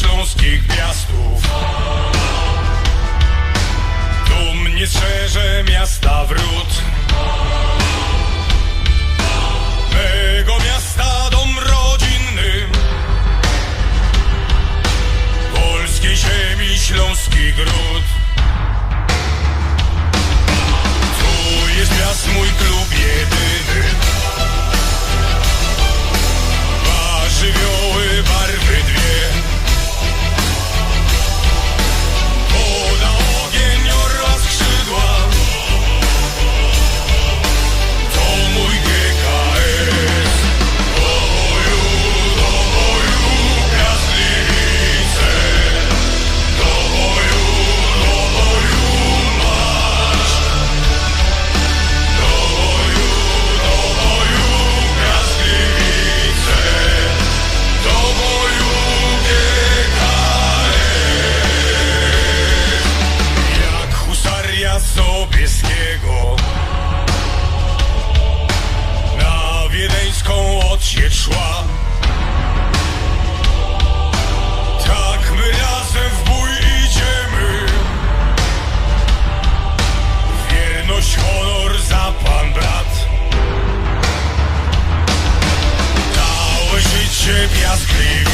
śląskich piastów Dumnie strzeże miasta wrót. Mego miasta dom rodzinny. Polskiej ziemi śląski gród e as crimes.